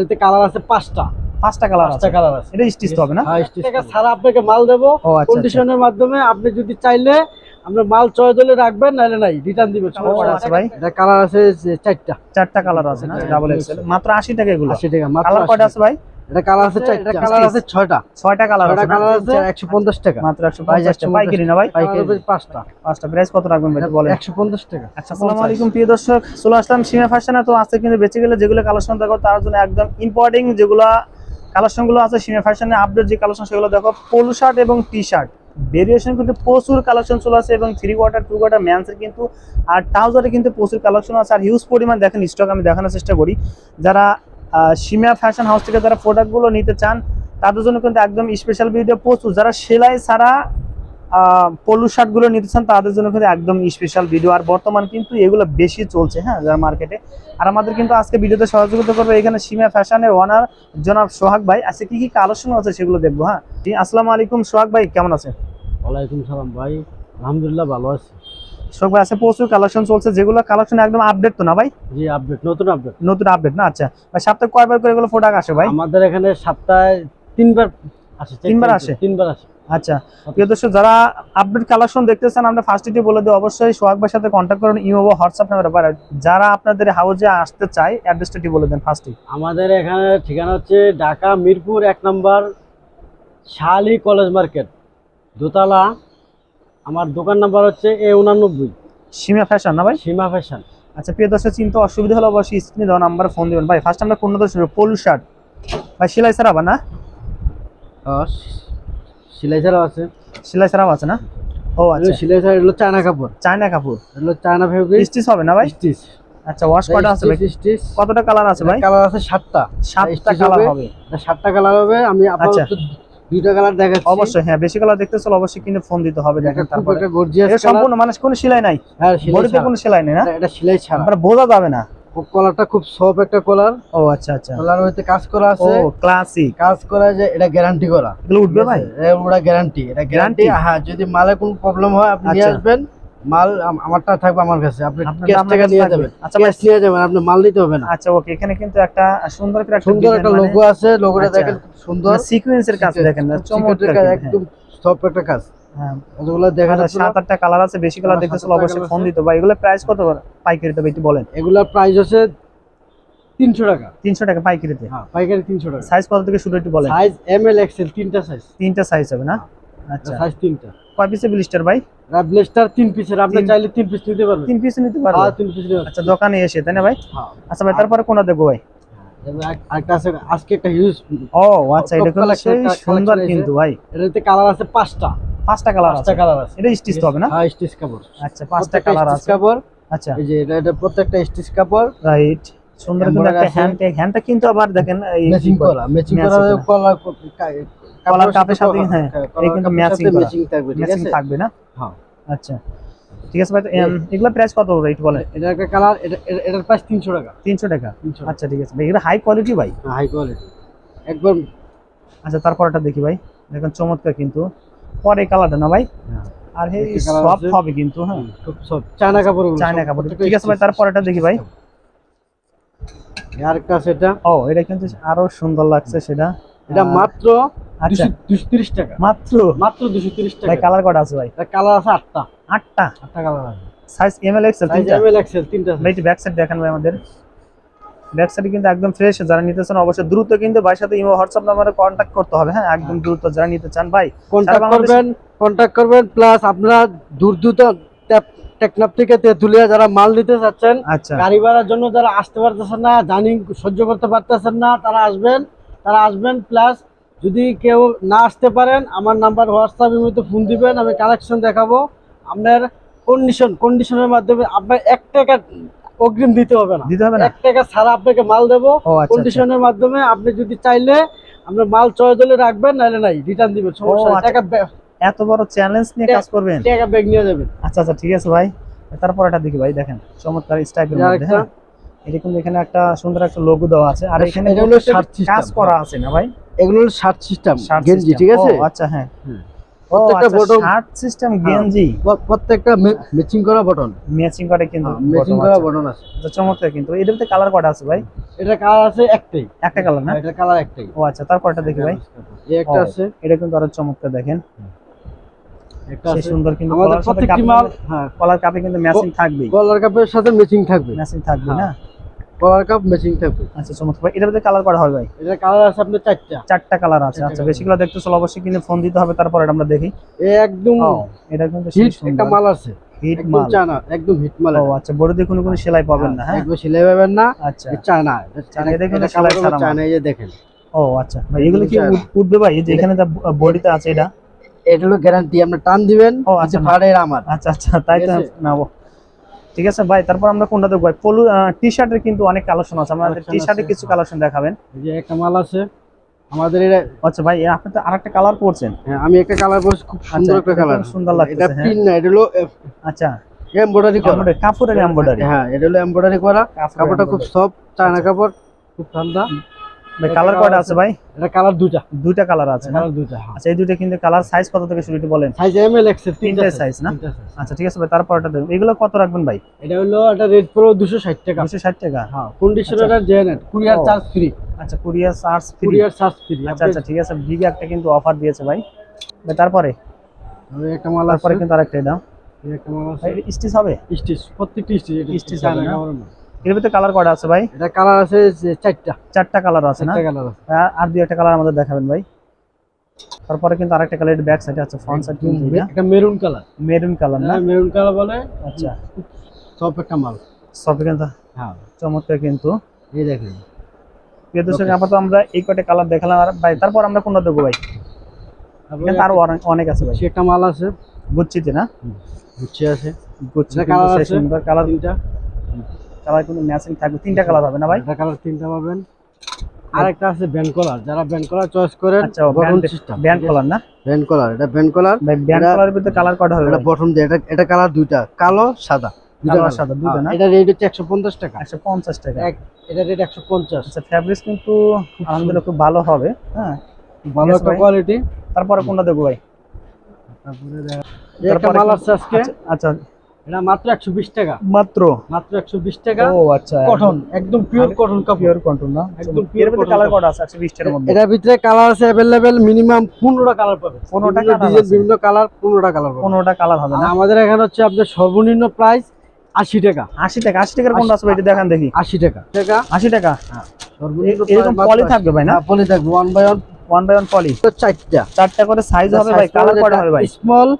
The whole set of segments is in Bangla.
এতে কালার আছে পাঁচটা। পাঁচটা কালার পাঁচটা কালার আছে। এটা স্টিচ হবে না? হ্যাঁ স্টিচ ছাড়া আপনাকে মাল দেবো। ও আচ্ছা, কন্ডিশনের মাধ্যমে আপনি যদি চাইলে আমরা মাল চয় দলে রাখবেন নাহলে নাই। রিটার্ন দিবেন। আছে ভাই? এটা কালার আছে চারটা। চারটা কালার আছে না? ডাবল এক্সেল মাত্র আশি টাকা এগুলো। আশি টাকা মাত্র কালার 80 কয়টা আছে ভাই? এটা কালার আছে কালার আছে ছয়টা। ছয়টা কালার আছে কালার আছে একশো পঞ্চাশ টাকা। মাত্র একশো প্রাইস পঞ্চাশ টাকা। পাইকারি না ভাই? পাইকারি। পাঁচটা। পাঁচটা। প্রাইস কত রাখবেন ভাই বলেন। একশো পঞ্চাশ টাকা। আচ্ছা আসসালামু আলাইকুম প্রিয় দর্শক। চলে আসলাম সীমা ফ্যাশনে তো আজকে কিন্তু বেঁচে গেলে যেগুলো কালেকশন দেখো তার জন্য একদম ইম্পর্টেন্ট যেগুলো কালেকশনগুলো আছে সীমা ফ্যাশনে আপডেট যে কালেকশন সেগুলো দেখো। পোলো শার্ট এবং টি শার্ট ভেরিয়েশন কিন্তু প্রচুর কালেকশন চলে আসে এবং থ্রি কোয়ার্টার টু কোয়ার্টার ম্যান্সের কিন্তু আর ট্রাউজারে কিন্তু প্রচুর কালেকশন আছে। আর হিউজ পরিমাণ দেখেন স্টক আমি দেখানোর চেষ্টা করি। যারা সীমা ফ্যাশন হাউস থেকে যারা প্রোডাক্টগুলো নিতে চান, তাদের জন্য কিন্তু একদম স্পেশাল ভিডিও প্রচুর। যারা সেলাই ছাড়া পলু শার্টগুলো নিতে চান, তাদের জন্য কিন্তু একদম স্পেশাল ভিডিও আর বর্তমান কিন্তু এগুলো বেশি চলছে হ্যাঁ যারা মার্কেটে আর আমাদের কিন্তু আজকে ভিডিওতে সহযোগিতা করবে এখানে সীমা ফ্যাশনের ওনার জনাব সোহাগ ভাই। আজকে কি কি কালেকশন আছে সেগুলো দেখব হ্যাঁ। আসসালামু আলাইকুম সোহাগ ভাই, কেমন আছেন? ওয়ালাইকুম সালাম ভাই, আলহামদুলিল্লাহ ভালো আছি। সোহাগ ভাই আছে প্রচুর কালেকশন চলছে যেগুলো কালেকশন একদম আপডেট তো না ভাই? জি আপডেট নতুন আপডেট নতুন আপডেট না? আচ্ছা ভাই সপ্তাহে কয়বার করে এগুলো প্রোডাক্ট আসে ভাই? আমাদের এখানে সপ্তাহে তিনবার আসে তিনবার আসে? তিনবার আসে। আচ্ছা প্রিয় দর্শক যারা আপডেট কালেকশন দেখতেছেন আমরা ফার্স্টে বলে দিই অবশ্যই সোহাগ ভাইয়ের সাথে কন্ট্যাক্ট করুন ইমো বা হোয়াটসঅ্যাপ নাম্বার পারে যারা আপনাদের হাউজে আসতে চায় অ্যাড্রেসটি বলে দেন ফার্স্টে আমাদের এখানে ঠিকানা হচ্ছে ঢাকা মিরপুর এক নম্বর শালি কলেজ মার্কেট দোতলা আমার দোকান নাম্বার হচ্ছে এ উনানব্বই। সীমা ফ্যাশন না ভাই? সীমা ফ্যাশন। আচ্ছা প্রিয় দর্শক চিন্তা অসুবিধা হলে অবশ্যই স্ক্রিনে দেওয়া নাম্বারে ফোন দিবেন। ভাই ফার্স্ট আমরা কোন দর্শক? পলু শার্ট ভাই সেলাই ছাড়া আবার না? সেলাই ছাড়াও আছে। সেলাই ছাড়াও আছে না? ও আচ্ছা। সেলাই ছাড়া এগুলো চায়না কাপড়। চায়না কাপড়? এগুলো চায়না ফেব্রিক স্টিচ হবে না ভাই? স্টিচ। আচ্ছা ওয়াশ কয়টা আছে ভাই? স্টিচ কতটা কালার আছে ভাই? কালার আছে সাতটা। সাতটা কালার হবে। হবে। সাতটা কালার হবে। আমি আচ্ছা। আপাতত দুইটা কালার দেখাচ্ছি। অবশ্যই হ্যাঁ বেশি কালার দেখতে চলো অবশ্যই কিন্তু ফোন দিতে হবে দেখেন তারপরে। এটা সম্পূর্ণ মানে কোনো সেলাই নাই। হ্যাঁ সেলাই বডিতে কোনো সেলাই নেই না? এটা- এটা সেলাই ছাড়া। মানে বোঝা যাবে না। কলারটা খুব সফট একটা কলার ও আচ্ছা আচ্ছা। কলার হইতে কাজ করা ও আছে। ক্লাসিক কাজ করা যে এটা গ্যারান্টি করা। এগুলো উঠবে ভাই? ওটা গ্যারান্টি এটা গ্যারান্টি হ্যাঁ যদি মালে কোনো প্রবলেম হয় আপনি নিয়ে আচ্ছা। আসবেন। মাল আমারটা থাকবে আমার কাছে। আপনি ক্যাশ টাকা নিয়ে যাবেন। আচ্ছা ক্যাশ নিয়ে যাবেন আপনি মাল নিতে হবে না। আচ্ছা ওকে এখানে কিন্তু একটা সুন্দর একটা সুন্দর একটা লোগো আছে লোগোটা আচ্ছা। দেখেন খুব সুন্দর। মানে সিকোয়েন্সের কাজ দেখেন চমৎকার একদম সফট একটা কাজ। হ্যাঁ। ওগুলো দেখা আচ্ছা, যাচ্ছে সাত আটটা কালার আছে বেশি কালার হ্যাঁ, দেখতে সাত অবশ্যই ফোন দিতে ভাই এগুলো প্রাইস কত পাইকারিতে ভাই একটু বলেন? এগুলা প্রাইস হচ্ছে তিনশো টাকা। তিনশো টাকা পাইকারিতে? হ্যাঁ পাইকারি তিনশো টাকা। সাইজ কত থেকে শুরু একটু বলেন। সাইজ এম এল এক্সেল তিনটা সাইজ তিনটা সাইজ হবে না? আচ্ছা। সাইজ তিনটা। কয় পিসে ব্লিস্টার ভাই? ব্লেস্টার তিন পিসের আপনি চাইলে তিন পিস নিতে পারবেন। তিন পিস নিতে হ্যাঁ পারবে তিন পিস আচ্ছা দোকানে এসে তাই না ভাই? হ্যাঁ। আচ্ছা ভাই তারপরে কোনটা দেখব ভাই? আরেকটা আছে আজকে একটা হিউজ ও আচ্ছা এটা কিন্তু collection সেই একটা সুন্দর কিন্তু ভাই। এটাতে কালার আছে পাঁচটা। পাঁচটা কালার আছে। কালার আছে। এটা স্টিচ হবে না? হ্যাঁ স্টিচ কাপড়। আচ্ছা পাঁচটা কালার আছে। কাপড়। আচ্ছা। এই যে এটা এটা প্রত্যেকটা স্টিচ কাপড়। রাইট সুন্দর কিন্তু একটা হ্যান্ড হ্যান্ডটা কিন্তু আবার দেখেন ম্যাচিং করা ম্যাচিং করা করা। কলার কাপের সাথে হ্যাঁ এই কিন্তু ম্যাচিং থাকবে ঠিক ম্যাচিং আছে? থাকবে না? হ্যাঁ। আচ্ছা। ঠিক আছে ভাই এগুলা প্রাইস কত হবে একটু বলেন? এটা একটা কালার এটা এটা- এটার প্রাইস 300 টাকা। তিনশো টাকা? আচ্ছা ঠিক আছে। ভাই এটা হাই কোয়ালিটি ভাই হাই কোয়ালিটি একবার আচ্ছা তারপরটা দেখি ভাই। দেখেন চমৎকার কিন্তু। পরে কালারটা না ভাই? হ্যাঁ, আর এই সফট হবে কিন্তু হ্যাঁ। খুব সব চায়না কাপড় চায়না কাপড়। ঠিক আছে ভাই তারপরটা দেখি ভাই। আরেকটা আছে এটা। ও এটা কিন্তু আরও সুন্দর লাগছে সেটা। এটা মাত্র 230 টাকা। মাত্র? মাত্র 230 ভাই টাকা। কালার কটা আছে ভাই? কালার আছে আটটা। আটটা? আটটা কালার আছে। Size M L XL size M L XL তিনটা ভাই ব্যাক সাইড দেখান ভাই আমাদের। ব্যাক সাইডে কিন্তু একদম ফ্রেশ যারা নিতে চান অবশ্যই দ্রুত কিন্তু ভাইয়ের সাথে ইমো হোয়াটসঅ্যাপ নাম্বারে কন্ট্যাক্ট করতে হবে। হ্যাঁ একদম দ্রুত যারা নিতে চান ভাই করবেন প্লাস আপনারা দূর দূর টেকনাপ থেকে তেঁতুলিয়া যারা মাল নিতে চাচ্ছেন আচ্ছা। গাড়ি ভাড়ার জন্য যারা আসতে পারতেছেন না জানি সহ্য করতে পারতেছেন না তারা আসবেন তারা আসবেন প্লাস যদি কেউ না আসতে পারেন আমার নাম্বার হোয়াটসঅ্যাপ ইমেতে ফোন দিবেন আমি কালেকশন দেখাবো। আপনার কন্ডিশন কন্ডিশনের মাধ্যমে আপনার এক টাকা অগ্রিম দিতে হবে না। দিতে হবে না? এক টাকা ছাড়া আপনাকে মাল দেবো। ও আচ্ছা, আচ্ছা। কন্ডিশনের মাধ্যমে আপনি যদি চাইলে আপনার মাল চয়েস হলে রাখবেন নাহলে নাই রিটার্ন দিবেন সমস্যা। আচ্ছা। টাকা এত বড় চ্যালেঞ্জ নিয়ে কাজ করবেন? টাকা ব্যাগ নিয়ে যাবেন। আচ্ছা আচ্ছা ঠিক আছে ভাই। তারপর এটা দেখি ভাই দেখেন। চমৎকার স্টাইপের মধ্যে হ্যাঁ কিন্তু এখানে একটা সুন্দর একটা লোগো দেওয়া আছে। আর এখানে এটা হলো প্রত্যেকটা কাজ করা আছে না ভাই? এগুলো শার্ট সিস্টেম গেঞ্জি ঠিক আছে? আচ্ছা হ্যাঁ। প্রত্যেকটা আচ্ছা বটন শার্ট সিস্টেম গেঞ্জি। প্রত্যেকটা ম্যাচিং করা বটন ম্যাচিং করে কিন্তু ম্যাচিং করা বটন আছে। আচ্ছা, চমৎকার কিন্তু। এটার ভিতরে কালার কটা আছে ভাই? এটা কালার আছে একটাই। একটা কালার না? এটা কালার একটাই। ও আচ্ছা তারপরটা দেখি ভাই। এই একটা আছে। এটা কিন্তু আরও চমৎকার দেখেন। একটা সেই সুন্দর কিন্তু কলার সাথে প্রত্যেকটি হ্যাঁ। কলার কাপে কিন্তু ম্যাচিং থাকবেই। কলার কাপের সাথে ম্যাচিং থাকবে। ম্যাচিং থাকবে না? কলার কাপ ম্যাচিং থাকবে। আচ্ছা চমৎকার। ভাই এটার ভিতরে কালার করা হবে ভাই? এটা কালার আছে আপনার চারটা। চারটা কালার আছে। আচ্ছা colour। বেশিগুলো দেখতে চলো অবশ্যই কিন্তু ফোন দিতে হবে তারপর এটা আমরা দেখি। একদম এটা কিন্তু হিট একটা মাল আছে। হিট মাল। চায়না একদম হিট মাল ও আচ্ছা বড় দিয়ে কোনো কোনো সেলাই পাবেন না হ্যাঁ একদম সিলাই পাবেন না। আচ্ছা। এটা চায়না চায়না, এটা কিন্তু সেলাই ছাড়া। চায়না এই যে দেখেন। ও আচ্ছা ভাই এগুলো কি উঠবে ভাই? এই যে এখানে বডিতে আছে এটা? এটা হলো গ্যারান্টি আপনি টান দিবেন ও, আচ্ছা, যে আমার। আচ্ছা আচ্ছা তাই তো? নাও ঠিক আছে? ভাই তারপর আমরা কোনটা দেখব? ভাই পলু টি শার্টের কিন্তু অনেক কালেকশন আছে। আমাদের টি শার্টে কিছু হ্যাঁ। কালেকশন দেখাবেন। এই যে একটা মাল আছে। আমাদের এটা আচ্ছা ভাই আপনি তো আরেকটা কালার পরছেন। হ্যাঁ, আমি একটা কালার বলছি খুব সুন্দর আচ্ছা, একটা কালার সুন্দর লাগছে এটা হ্যাঁ। পিন না এটা হলো আচ্ছা। এমব্রয়ডারি করা। কাপড়ের এমব্রয়ডারি হ্যাঁ এটা হলো এমব্রয়ডারি করা। কাপড়টা খুব সফট চায়না কাপড় খুব ঠান্ডা। ভাই কালার কয়টা আছে। ভাই? এটা কালার দুটা দুইটা কালার আছে কালার দুটা হ্যাঁ। আচ্ছা এই দুইটা কিন্তু কালার সাইজ কত থেকে শুরু একটু বলেন? সাইজ এম এল এক্সেল তিনটা তিনটে size না? আচ্ছা ঠিক আছে ভাই তারপরটা দেখুন এগুলো কত রাখবেন ভাই? এটা হলো এটা পড়ো দুশো ষাট টাকা। দুশো ষাট টাকা? হ্যাঁ কন্ডিশনার জেনেট কুরিয়ার চার্জ ফ্রি আচ্ছা courier charge free courier charge free আচ্ছা আচ্ছা ঠিক আছে বিগ একটা কিন্তু অফার দিয়েছে ভাই। ভাই তারপরে? একটা মাল আছে। তারপরে কিন্তু আরেকটা দাও। একটা মাল আছে। স্টিচ হবে? স্টিচ প্রত্যেকটি স্টিচ Stitch হবে না? এর ভিতরে কালার কয়টা আছে ভাই? এটা কালার আছে চারটা। চারটা কালার আছে না? কালার আছে। আর- দুই একটা কালার আমাদের দেখাবেন ভাই। তারপরে কিন্তু আরেকটা কালার ব্যাক সাইডে আছে ফ্রন্ট সাইড কিন্তু এটা। মেরুন কালার মেরুন কালার না? মেরুন কালার বলে। আচ্ছা। সব একটা মাল। সব কিন্তু হ্যাঁ। চমৎকার কিন্তু। এই দেখেন। প্রিয় দর্শক আপাতত আমরা এই কয়টা কালার দেখালাম আর ভাই তারপর আমরা কোনটা দেবো ভাই? আরও অনেক- আছে ভাই। একটা মাল আছে। গুচ্ছিতে না? গুচ্ছে আছে। গুচ্ছি কালার আছে। সুন্দর কালার তিনটা। কালার কিন্তু ম্যাচিং থাকবে তিনটা কালার হবে না ভাই? এটা কালার তিনটা পাবেন। আরেকটা আছে ব্যান্ড কলার যারা ব্যান্ড কলার চয়েস করেন আচ্ছা ব্যান্ড কালার না? ব্যান্ড কলার এটা ব্যান্ড কলার ভাই ব্যান্ড কালারের ভিতরে কালার কয়টা হবে এটা বটন দিয়ে এটা এটা কালার দুইটা কালো সাদা। সাদা, হ্যাঁ, না? এটা রেট হচ্ছে একশো পঞ্চাশ টাকা। একশো পঞ্চাশ টাকা। এক এটা রেট একশো পঞ্চাশ। আচ্ছা ফ্যাব্রিক্স কিন্তু আলহামদুলিল্লাহ খুব ভালো হবে হ্যাঁ? ভালো একটা কোয়ালিটি তারপরে কোনটা দেবো ভাই? তারপরে আচ্ছা, আচ্ছা। এটা মাত্র একশো বিশ টাকা। মাত্র? মাত্র একশো বিশ টাকা। ও আচ্ছা কটন একদম পিওর কটন কাপড়। পিওর কন্ট্রোল না? একদম ভিতরে কালার। কটা আছে একশো বিশ টাকার মধ্যে? এটার ভিতরে কালার আছে অ্যাভেলেবেল মিনিমাম পনেরোটা কালার পাবে। 15টা বিভিন্ন ডিজাইন কালার পনেরোটা কালার পাবে। কালার হবে না? আমাদের এখানে হচ্ছে আপনার সর্বনিম্ন প্রাইস আশি টাকা। আশি টাকা আশি টাকার কোনটা আছে এটা দেখান দেখি। আশি টাকা। টাকা? আশি টাকা? সর্বনিম্ন এরকম পলি থাকবে ভাই না? হ্যাঁ, পলি থাকবে one by one one by one poly তো চারটা। চারটা করে সাইজ হবে ভাই কালার কটা হবে ভাই? Small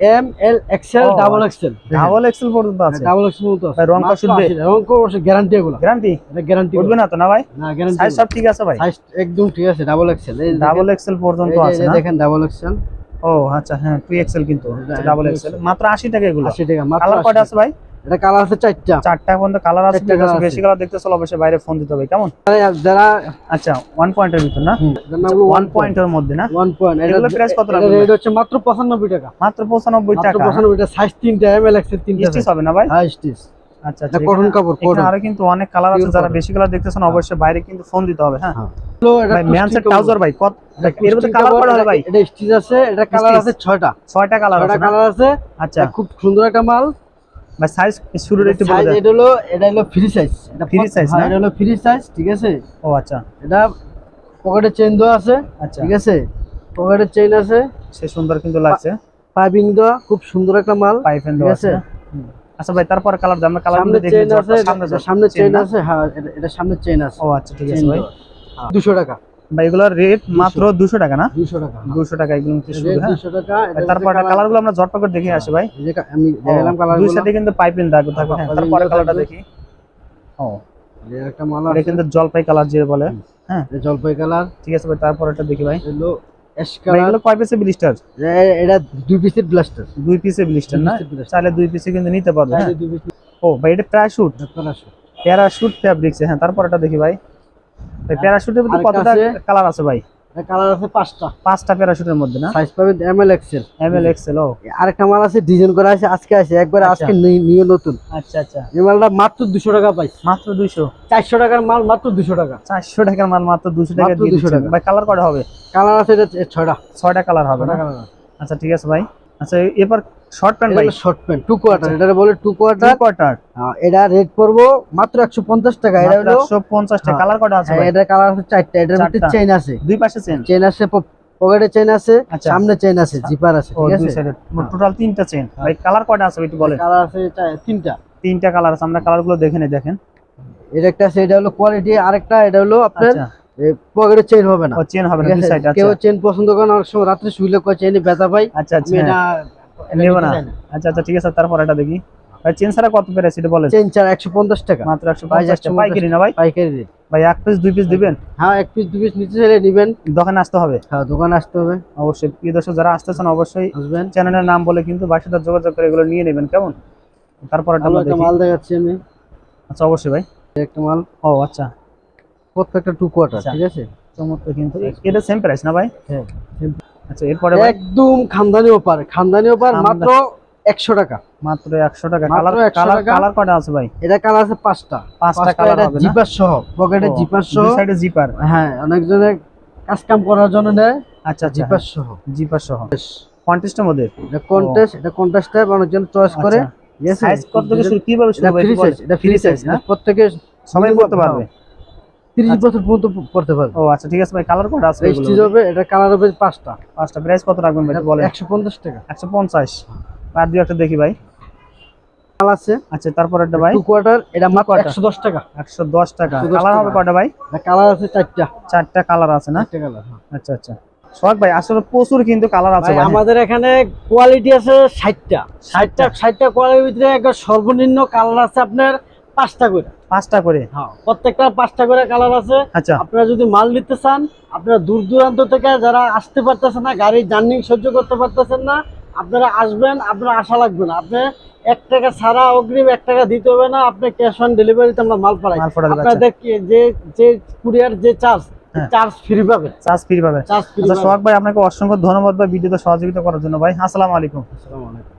M L XL double XL double XL পর্যন্ত আছে। ডাবল এক্সেল পর্যন্ত আছে। রং কষ উঠবে? 80 রং কষ গ্যারান্টি এগুলো। গ্যারান্টি এটা গ্যারান্টি উঠবে না তো না ভাই? না গ্যারান্টি সাইজ সব ঠিক আছে ভাই? সাইজ একদম ঠিক আছে ডাবল এক্সেল এই ডাবল এক্সেল পর্যন্ত আছে না? দেখেন ডাবল এক্সেল ও আচ্ছা হ্যাঁ 2 এক্সেল কিন্তু ডাবল 2XL এক্সেল মাত্র আশি টাকা এগুলো। 80 টাকা মাত্র কালার কয়টা আছে ভাই? এটা কালার আছে চারটা। চারটা পর্যন্ত কালার আছে ঠিক আছে, বেশি কালার দেখতে চলো অবশ্যই বাইরে ফোন দিতে হবে কেমন? যারা আচ্ছা ওয়ান পয়েন্টের ভিতর না? ওয়ান পয়েন্টের মধ্যে না? পয়েন্ট price কত হচ্ছে মাত্র পঁচানব্বই টাকা। মাত্র পঁচানব্বই মাত্র টাকা। পঁচানব্বই টাকা। সাইজ তিনটা এম এল তিনটা স্টিচ হবে না ভাই? হ্যাঁ স্টিচ আচ্ছা আচ্ছা কাপড়, আরও কিন্তু অনেক কালার আছে যারা বেশি কালার দেখতেছেন অবশ্যই বাইরে কিন্তু ফোন দিতে হবে হ্যাঁ? ভাই ম্যানসের ট্রাউজার ভাই কত এর মধ্যে কালার করা হবে ভাই? এটা স্টিচ আছে এটা কালার আছে ছয়টা। ছয়টা কালার ছয়টা আছে কালার আছে। আচ্ছা। খুব সুন্দর একটা মাল। ভাই সাইজ শুরুর একটু বলে সাইজ দেন। এটা হলো এটা হলো ফ্রি সাইজ এটা size হ্যাঁ, না? এটা হলো ফ্রি সাইজ ঠিক আছে? ও আচ্ছা। এটা পকেটে চেইন দেওয়া আছে আচ্ছা। ঠিক আছে? পকেটে চেইন আছে। সে সুন্দর কিন্তু লাগছে। পাইপিং দেওয়া খুব সুন্দর একটা মাল পাইপেন ঠিক দেওয়া আছে? আচ্ছা ভাই তারপর কালার আমরা কালার সামনে চেইন আছে সামনে আছে হ্যাঁ এটা- সামনে চেইন আছে। ও আচ্ছা ঠিক আছে ভাই। দুশো টাকা। এগুলোর রেট মাত্র দুশো টাকা না? দুশো টাকা। দুশো টাকা এগুলো শুরু হ্যাঁ? তারপর কালারগুলো আমরা ঝটপট করে দেখে আসি ভাই। এই যে কা- আমি দেখালাম কালার দুই সাইডে কিন্তু দাগ থাকবে হ্যাঁ তারপরে কালারটা দেখি। ও একটা মাল এটা কিন্তু জলপাই কালার যে বলে হ্যাঁ? জলপাই কালার ঠিক আছে ভাই তারপর এটা দেখি ভাই। এগুলো কয় পিসে ব্লিস্টার এটা দুই পিসের ব্লাস্টার দুই পিসে ব্লিস্টার না। চাইলে দুই পিসে কিন্তু নিতে পারবে হ্যাঁ? ও ভাই এটা প্যারাশুট প্যারাশুট প্যারাশুট ফ্যাব্রিক্স হ্যাঁ তারপর এটা দেখি ভাই। প্যারাশুটের আরেকটা কতটা কালার আছে ভাই? কালার আছে পাঁচটা। পাঁচটা প্যারাশুটের মধ্যে না? সাইজ পাবেন M L XL M L XL ও। আরেকটা মাল আছে ডিজাইন করা আছে আজকে আছে একবার আচ্ছা। আজকে নিয়ে নতুন। আচ্ছা আচ্ছা। এই মালটা মাত্র দুশো টাকা পাইছি মাত্র দুইশো চারশো টাকার মাল মাত্র দুশো টাকা। চারশো টাকার মাল মাত্র দুশো টাকা দিয়ে 200 টাকা। ভাই কালার কটা হবে? কালার আছে এটা এ ছয়টা। ছয়টা কালার হবে না? আচ্ছা ঠিক আছে ভাই। আচ্ছা এবার শর্ট প্যান্ট ভাই শর্ট প্যান্ট টু কোয়ার্টার এটা বলে টু কোয়ার্টার কোয়ার্টার এটা রেট পড়ব মাত্র একশো পঞ্চাশ টাকা। এটা হলো একশো পঞ্চাশটা হ্যাঁ। কালার কটা আছে হ্যাঁ, ভাই? এটা কালার আছে চারটা। এটার মধ্যে চেইন আছে। দুই পাশে চেন চেইন আছে পকেটে চেইন আছে আচ্ছা। সামনে চেইন আছে জিপার আছে ঠিক আছে? সাইডে হ্যাঁ। টোটাল তিনটা চেন ভাই কালার কটা আছে একটু বলেন। কালার আছে তিনটা। তিনটা কালার আছে। আমরা কালারগুলো দেখে নেই দেখেন। এটা একটা আছে এটা হলো কোয়ালিটি আরেকটা এটা হলো আপনার আচ্ছা। পকেটে চেইন হবে না। চেন হবে না কেউ আচ্ছা। চেইন পছন্দ করে অনেক সময় রাত্রে শুইলে কয় চেইনে ব্যথা পাই আচ্ছা আচ্ছা। এটা হ্যাঁ। নেব না। আচ্ছা আচ্ছা ঠিক আছে তারপর এটা দেখি। ভাই চেন ছাড়া কত এটা বলেন। টাকা। মাত্র একশো ভাই, পঞ্চাশ 150 পাইকারি না ভাই? পাইকারি রেট। ভাই এক পিস দুই পিস দিবেন? হ্যাঁ এক পিস দু পিস নিচে চাইলে নিবেন দোকানে আসতে হবে? হ্যাঁ দোকানে আসতে হবে। অবশ্যই। প্রিয় দর্শক যারা অবশ্যই আসবেন। চ্যানেলের নাম বলে কিন্তু সাথে যোগাযোগ করে এগুলো নিয়ে নেবেন কেমন? তারপর একটা মাল দেখাচ্ছি আমি। আচ্ছা অবশ্যই ভাই। একটা মাল। ও আচ্ছা। প্রত্যেকটা টু কোয়ার্টার আচ্ছা। ঠিক আছে? চমৎকার কিন্তু। এটা সেম প্রাইস না ভাই? হ্যাঁ আচ্ছা এরপরে একদম খানদানি অফার খানদানি খানদানি। মাত্র একশো টাকা। মাত্র একশো টাকা। কালার 100 কালার কালার কটা আছে ভাই? এটা কালার আছে পাঁচটা। পাঁচটা কালার হবে জিপার সহ পকেটে জিপার সহ। সাইডে জিপার হ্যাঁ অনেকজনে কাজ কাম করার জন্য নেয়। আচ্ছা আচ্ছা। জিপার সহ। জিপার সহ। কন্টেস্টের মধ্যে? এটা কন্টেস্ট এটা কন্টেস্ট অনেকজন চয়েস করে। সাইজ কত থেকে শুরু কীভাবে শুরু এটা ফ্রি সাইজ এটা ফ্রি সাইজ না? প্রত্যেকে সবাই করতে পারবে। 30 বছর পর্যন্ত পড়তে পারবে। ও আচ্ছা ঠিক আছে ভাই কালার কোড আছে স্টিচ হবে এটা কালার হবে পাঁচটা। পাঁচটা। প্রাইস কত রাখবেন ভাই বলেন। 150 টাকা। একশো পঞ্চাশ। আর দুই একটা দেখি ভাই। মাল আছে। আচ্ছা তারপর ভাই। টু কোয়ার্টার এটা মাত্র 110 টাকা। একশো দশ টাকা। কালার হবে টাকা। কটা ভাই? কালার আছে চারটা। চারটা কালার আছে না? চারটা কালার আচ্ছা আচ্ছা। সোহাগ ভাই আসলে প্রচুর কিন্তু কালার আছে আমাদের এখানে কোয়ালিটি আছে ষাটটা। ষাটটা ষাটটা কোয়ালিটির ভিতরে একবার সর্বনিম্ন কালার আছে আপনার পাঁচটা করে। পাঁচটা করে? হ্যাঁ প্রত্যেকটা পাঁচটা করে কালার আছে। আচ্ছা। আপনারা যদি মাল নিতে চান আপনারা দূর দূরান্ত থেকে যারা আসতে পারতেছেন না গাড়ির জার্নি সহ্য করতে পারতেছেন না আপনারা আসবেন আপনারা আশা লাগবে না। আপনি এক টাকা ছাড়া অগ্রিম এক টাকা দিতে হবে না আপনি ক্যাশ অন ডেলিভারিতে আমরা মাল পাঠাই। আপনাদের যে যে কুরিয়ার যে চার্জ। চার্জ ফ্রি পাবেন চার্জ ফ্রি পাবে। চার্জ আচ্ছা সোহাগ ভাই আপনাকে অসংখ্য ধন্যবাদ ভাই ভিডিওতে সহযোগিতা করার জন্য। ভাই আসসালামু আলাইকুম। আসসালামু আলাইকুম।